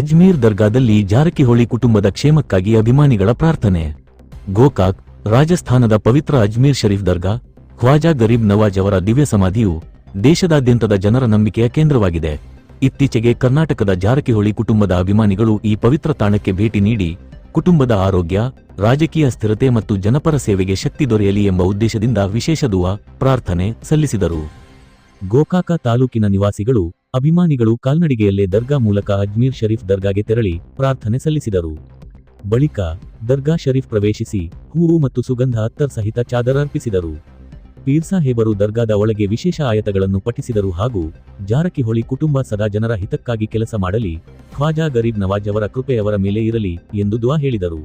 ಅಜ್ಮೀರ್ ದರ್ಗಾದಲ್ಲಿ ಜಾರಕಿಹೊಳಿ ಕುಟುಂಬದ ಕ್ಷೇಮಕ್ಕಾಗಿ ಅಭಿಮಾನಿಗಳ ಪ್ರಾರ್ಥನೆ. ಗೋಕಾಕ್, ರಾಜಸ್ಥಾನದ ಪವಿತ್ರ ಅಜ್ಮೀರ್ ಶರೀಫ್ ದರ್ಗಾ, ಖ್ವಾಜಾ ಗರೀಬ್ ನವಾಜ್ ಅವರ ದಿವ್ಯ ಸಮಾಧಿಯು ದೇಶದಾದ್ಯಂತದ ಜನರ ನಂಬಿಕೆಯ ಕೇಂದ್ರವಾಗಿದೆ. ಇತ್ತೀಚೆಗೆ ಕರ್ನಾಟಕದ ಜಾರಕಿಹೊಳಿ ಕುಟುಂಬದ ಅಭಿಮಾನಿಗಳು ಈ ಪವಿತ್ರ ತಾಣಕ್ಕೆ ಭೇಟಿ ನೀಡಿ, ಕುಟುಂಬದ ಆರೋಗ್ಯ, ರಾಜಕೀಯ ಸ್ಥಿರತೆ ಮತ್ತು ಜನಪರ ಸೇವೆಗೆ ಶಕ್ತಿ ದೊರೆಯಲಿ ಎಂಬ ಉದ್ದೇಶದಿಂದ ವಿಶೇಷ ದುವಾ, ಪ್ರಾರ್ಥನೆ ಸಲ್ಲಿಸಿದರು. ಗೋಕಾಕ ತಾಲೂಕಿನ ನಿವಾಸಿಗಳು ಅಭಿಮಾನಿಗಳು ಕಾಲ್ನಡಿಗೆಯಲ್ಲೇ ದರ್ಗಾ ಮೂಲಕ ಅಜ್ಮೀರ್ ಶರೀಫ್ ದರ್ಗಾಗೆ ತೆರಳಿ ಪ್ರಾರ್ಥನೆ ಸಲ್ಲಿಸಿದರು. ಬಳಿಕ ದರ್ಗಾ ಶರೀಫ್ ಪ್ರವೇಶಿಸಿ ಹೂವು ಮತ್ತು ಸುಗಂಧ ಅತ್ತರ್ ಸಹಿತ ಚಾದರ ಅರ್ಪಿಸಿದರು. ಪೀರ್ ಸಾಹೇಬರು ದರ್ಗಾದ ಒಳಗೆ ವಿಶೇಷ ಆಯತಗಳನ್ನು ಪಠಿಸಿದರು ಹಾಗೂ ಜಾರಕಿಹೊಳಿ ಕುಟುಂಬ ಸದಾ ಜನರ ಹಿತಕ್ಕಾಗಿ ಕೆಲಸ ಮಾಡಲಿ, ಖ್ವಾಜಾ ಗರೀಬ್ ನವಾಜ್ ಅವರ ಕೃಪೆಯವರ ಮೇಲೆ ಇರಲಿ ಎಂದು ದುವಾ ಹೇಳಿದರು.